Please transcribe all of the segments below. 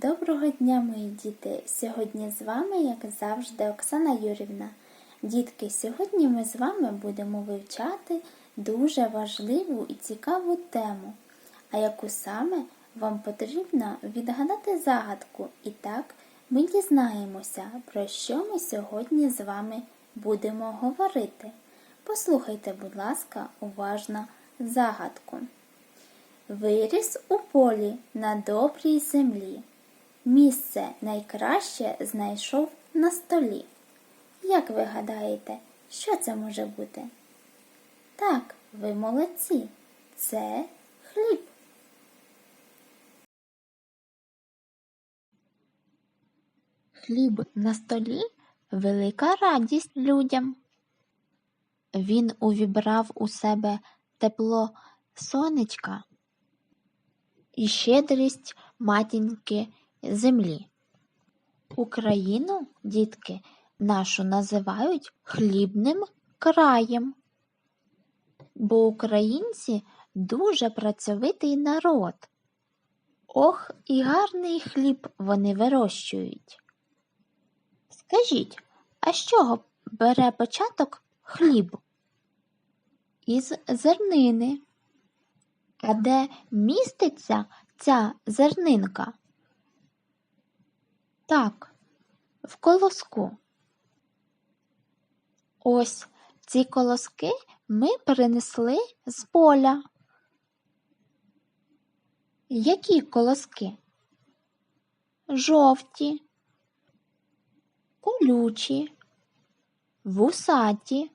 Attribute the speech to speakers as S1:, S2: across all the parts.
S1: Доброго дня, мої діти! Сьогодні з вами, як завжди, Оксана Юрівна. Дітки, сьогодні ми з вами будемо вивчати дуже важливу і цікаву тему, а яку саме вам потрібно відгадати загадку. І так ми дізнаємося, про що ми сьогодні з вами будемо говорити. Послухайте, будь ласка, уважно загадку. Виріс у полі на добрій землі. Місце найкраще знайшов на столі. Як ви гадаєте, що це може бути? Так, ви молодці. Це хліб.
S2: Хліб на столі велика радість людям. Він увібрав у себе тепло сонечка і щедрість матінки землі. Україну, дітки, нашу називають хлібним краєм, бо українці дуже працьовитий народ. Ох, і гарний хліб вони вирощують. Скажіть, а з чого бере початок хліб? Із зернини. А де міститься ця зернинка? Так, в колоску. Ось ці колоски ми перенесли з поля. Які колоски? Жовті, колючі, вусаті.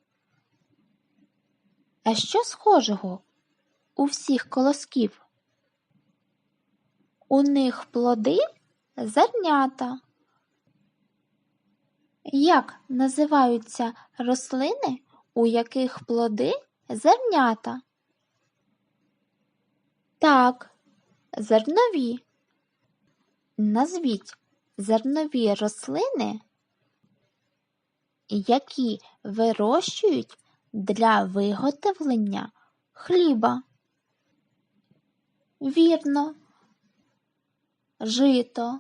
S2: А що схожого у всіх колосків? У них плоди зернята. Як називаються рослини, у яких плоди зернята? Так, зернові. Назвіть зернові рослини, які вирощують для виготовлення хліба. Вірно, жито,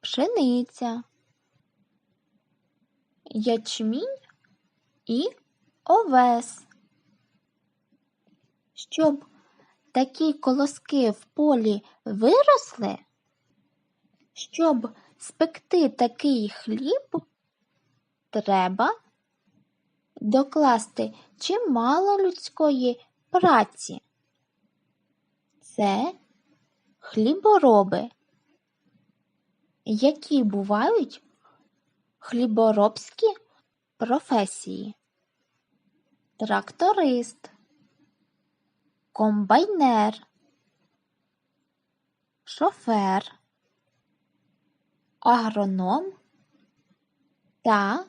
S2: пшениця, ячмінь і овес. Щоб такі колоски в полі виросли, щоб спекти такий хліб, треба докласти чимало людської праці. Це хлібороби, які бувають хліборобські професії. Тракторист, комбайнер, шофер, агроном та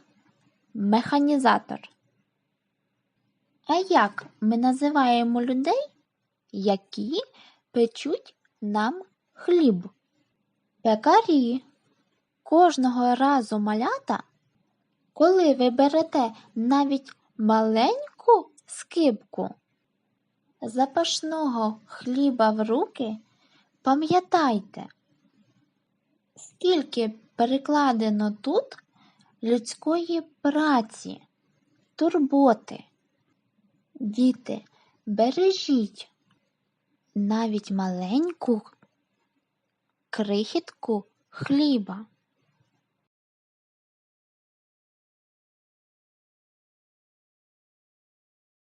S2: механізатор. А як ми називаємо людей, які печуть нам хліб? Пекарі. Кожного разу малята, коли ви берете навіть маленьку скибку запашного хліба в руки, пам'ятайте, скільки перекладено тут людської праці, турботи. Діти, бережіть навіть маленьку крихітку хліба.